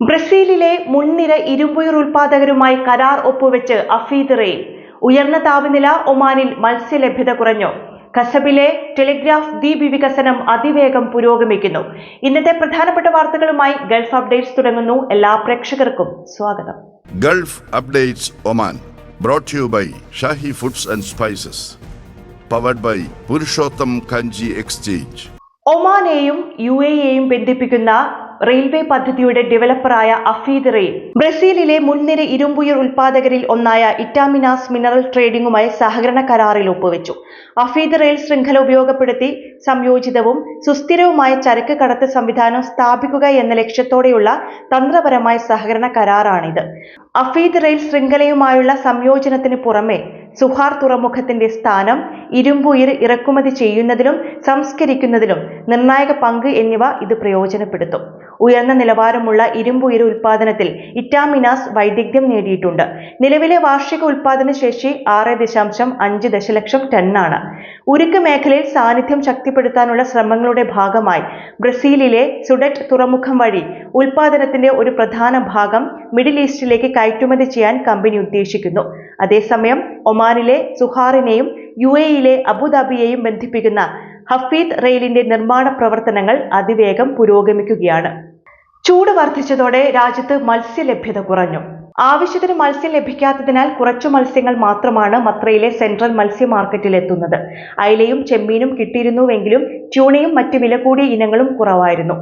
ബ്രസീലിലെ മുൻനിര ഇരുമ്പുയർ ഉൽപാദകരുമായി കരാർ ഒപ്പുവെച്ച് അഫീദ് റെയിൽ ഉയർന്ന താപനില ഒമാനിൽ മത്സ്യലഭ്യത കുറഞ്ഞു. കസബിലെ ടെലിഗ്രാഫ് ദ്വീപ് വികസനം അതിവേഗം പുരോഗമിക്കുന്നു. ഇന്നത്തെ പ്രധാനപ്പെട്ട വാർത്തകളുമായി ഗൾഫ് അപ്ഡേറ്റ്സ് തുടങ്ങുന്നു. എല്ലാ പ്രേക്ഷകർക്കും സ്വാഗതം. Gulf updates Oman brought you by Shahi foods and spices powered by Purushottam Kanji exchange ഒമാനെയും U എയെയും ബന്ധിപ്പിക്കുന്ന റെയിൽവേ പദ്ധതിയുടെ ഡെവലപ്പറായ അഫീദ് റെയിൽ. ബ്രസീലിലെ മുൻനിര ഇരുമ്പുയർ ഉൽപാദകരിൽ ഒന്നായ ഇറ്റാമിനാസ് മിനറൽ ട്രേഡിംഗുമായി സഹകരണ കരാറിൽ ഒപ്പുവെച്ചു. അഫീദ് റെയിൽ ശൃംഖല ഉപയോഗപ്പെടുത്തി സംയോജിതവും സുസ്ഥിരവുമായ ചരക്ക് കടത്ത് സംവിധാനം സ്ഥാപിക്കുക എന്ന ലക്ഷ്യത്തോടെയുള്ള തന്ത്രപരമായ സഹകരണ കരാറാണിത്. അഫീദ് റെയിൽ ശൃംഖലയുമായുള്ള സംയോജനത്തിന് പുറമെ സുഹാർ തുറമുഖത്തിന്റെ സ്ഥാനം ഇരുമ്പുയിർ ഇറക്കുമതി ചെയ്യുന്നതിലും സംസ്കരിക്കുന്നതിലും നിർണായക പങ്ക് എന്നിവ ഇത് പ്രയോജനപ്പെടുത്തും. ഉയർന്ന നിലവാരമുള്ള ഇരുമ്പുയിർ ഉൽപാദനത്തിൽ ഇറ്റാമിനാസ് വൈദഗ്ധ്യം നേടിയിട്ടുണ്ട്. നിലവിലെ വാർഷിക ഉൽപാദന ശേഷി ആറ് ദശാംശം അഞ്ച് ദശലക്ഷം ടണ്ണാണ്. ഉരുക്ക് മേഖലയിൽ സാന്നിധ്യം ശക്തിപ്പെടുത്താനുള്ള ശ്രമങ്ങളുടെ ഭാഗമായി ബ്രസീലിലെ സുഡറ്റ് തുറമുഖം വഴി ഉൽപാദനത്തിന്റെ ഒരു പ്രധാന ഭാഗം മിഡിൽ ഈസ്റ്റിലേക്ക് കയറ്റുമതി ചെയ്യാൻ കമ്പനി ഉദ്ദേശിക്കുന്നു. അതേസമയം ഒമാനിലെ സുഹാറിനെയും യു എയിലെ അബുദാബിയെയും ബന്ധിപ്പിക്കുന്ന ഹഫീദ് റെയിലിന്റെ നിർമ്മാണ പ്രവർത്തനങ്ങൾ അതിവേഗം പുരോഗമിക്കുകയാണ്. ചൂട് വർദ്ധിച്ചതോടെ രാജ്യത്ത് മത്സ്യലഭ്യത കുറഞ്ഞു. ആവശ്യത്തിന് മത്സ്യം ലഭിക്കാത്തതിനാൽ കുറച്ചു മത്സ്യങ്ങൾ മാത്രമാണ് മത്രയിലെ സെൻട്രൽ മത്സ്യ മാർക്കറ്റിൽ എത്തുന്നത് അയിലയും ചെമ്മീനും കിട്ടിയിരുന്നുവെങ്കിലും ട്യൂണയും മറ്റ് വില കൂടിയ ഇനങ്ങളും കുറവായിരുന്നു.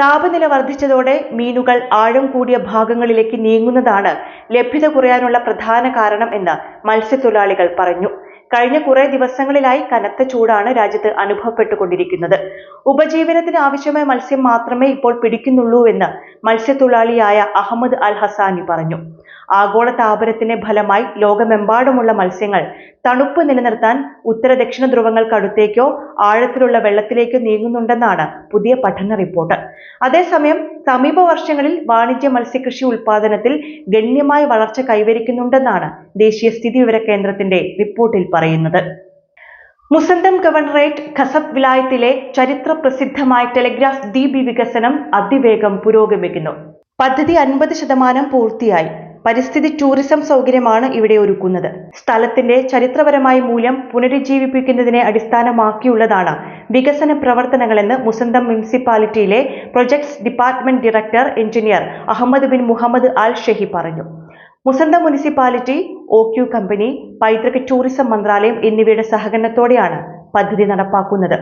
താപനില വർദ്ധിച്ചതോടെ മീനുകൾ ആഴം കൂടിയ ഭാഗങ്ങളിലേക്ക് നീങ്ങുന്നതാണ് ലഭ്യത കുറയാനുള്ള പ്രധാന കാരണം എന്ന് മത്സ്യത്തൊഴിലാളികൾ പറഞ്ഞു. കഴിഞ്ഞ കുറേ ദിവസങ്ങളിലായി കനത്ത ചൂടാണ് രാജ്യത്ത് അനുഭവപ്പെട്ടുകൊണ്ടിരിക്കുന്നത്. ഉപജീവനത്തിന് ആവശ്യമായ മത്സ്യം മാത്രമേ ഇപ്പോൾ പിടിക്കുന്നുള്ളൂവെന്ന് മത്സ്യത്തൊഴിലാളിയായ അഹമ്മദ് അൽ ഹസാനി പറഞ്ഞു. ആഗോള താപനത്തിന്റെ ഫലമായി ലോകമെമ്പാടുമുള്ള മത്സ്യങ്ങൾ തണുപ്പ് നിലനിർത്താൻ ഉത്തര ദക്ഷിണ ധ്രുവങ്ങൾക്കടുത്തേക്കോ ആഴത്തിലുള്ള വെള്ളത്തിലേക്കോ നീങ്ങുന്നുണ്ടെന്നാണ് പുതിയ പഠന റിപ്പോർട്ട്. അതേസമയം സമീപ വർഷങ്ങളിൽ വാണിജ്യ മത്സ്യകൃഷി ഉൽപാദനത്തിൽ ഗണ്യമായ വളർച്ച കൈവരിക്കുന്നുണ്ടെന്നാണ് ദേശീയ സ്ഥിതി വിവര കേന്ദ്രത്തിന്റെ റിപ്പോർട്ടിൽ പറയുന്നത്. മുസന്തം ഗവർണറേറ്റ് ഖസബ് വിലായത്തിലെ ചരിത്ര പ്രസിദ്ധമായ ടെലിഗ്രാഫ് ദ്വീപ് വികസനം അതിവേഗം പുരോഗമിക്കുന്നു. പദ്ധതി അൻപത് ശതമാനം പൂർത്തിയായി. പരിസ്ഥിതി ടൂറിസം സൗകര്യമാണ് ഇവിടെ ഒരുക്കുന്നത്. സ്ഥലത്തിന്റെ ചരിത്രപരമായ മൂല്യം പുനരുജ്ജീവിപ്പിക്കുന്നതിനെ അടിസ്ഥാനമാക്കിയുള്ളതാണ് വികസന പ്രവർത്തനങ്ങളെന്ന് മുസന്തം മുനിസിപ്പാലിറ്റിയിലെ projects department director engineer Ahmed bin Mohammed al Shehhi പറഞ്ഞു. Musandam municipality O Q company പൈതൃക ടൂറിസം മന്ത്രാലയം എന്നിവയുടെ സഹകരണത്തോടെയാണ് പദ്ധതി നടപ്പാക്കുന്നത്.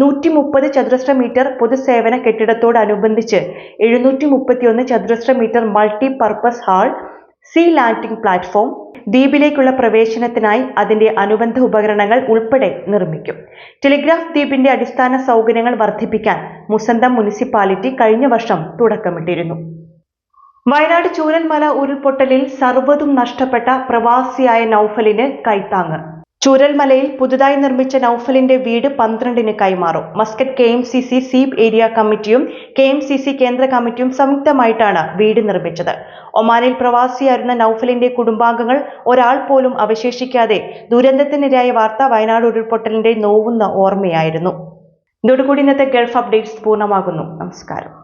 നൂറ്റി മുപ്പത് ചതുരശ്ര മീറ്റർ പൊതുസേവന കെട്ടിടത്തോടനുബന്ധിച്ച് എഴുന്നൂറ്റി മുപ്പത്തിയൊന്ന് ചതുരശ്ര metre multi purpose hall sea landing platform ദ്വീപിലേക്കുള്ള പ്രവേശനത്തിനായി അതിന്റെ അനുബന്ധ ഉപകരണങ്ങൾ ഉൾപ്പെടെ നിർമ്മിക്കും. ടെലിഗ്രാഫ് ദ്വീപിന്റെ അടിസ്ഥാന സൗകര്യങ്ങൾ വർദ്ധിപ്പിക്കാൻ മുസന്തം മുനിസിപ്പാലിറ്റി കഴിഞ്ഞ വർഷം തുടക്കമിട്ടിരുന്നു. വയനാട് ചൂരൽമല ഉരുൾപൊട്ടലിൽ സർവതും നഷ്ടപ്പെട്ട പ്രവാസിയായ നൌഫലിന് കൈത്താങ്ങ്. ചൂരൽമലയിൽ പുതുതായി നിർമ്മിച്ച നൌഫലിന്റെ വീട് പന്ത്രണ്ടിന് കൈമാറും. Muscat K M C C Seeb area കമ്മിറ്റിയും കെ എം സി സി കേന്ദ്ര കമ്മിറ്റിയും സംയുക്തമായിട്ടാണ് വീട് നിർമ്മിച്ചത്. ഒമാനിൽ പ്രവാസിയായിരുന്ന നൌഫലിന്റെ കുടുംബാംഗങ്ങൾ ഒരാൾ പോലും അവശേഷിക്കാതെ ദുരന്തത്തിനിരയായ വാർത്ത വയനാട് ഉരുൾപൊട്ടലിന്റെ നോവുന്ന ഓർമ്മയായിരുന്നു. ഇതോടുകൂടി ഇന്നത്തെ ഗൾഫ് അപ്ഡേറ്റ്സ് പൂർണമാകുന്നു. നമസ്കാരം.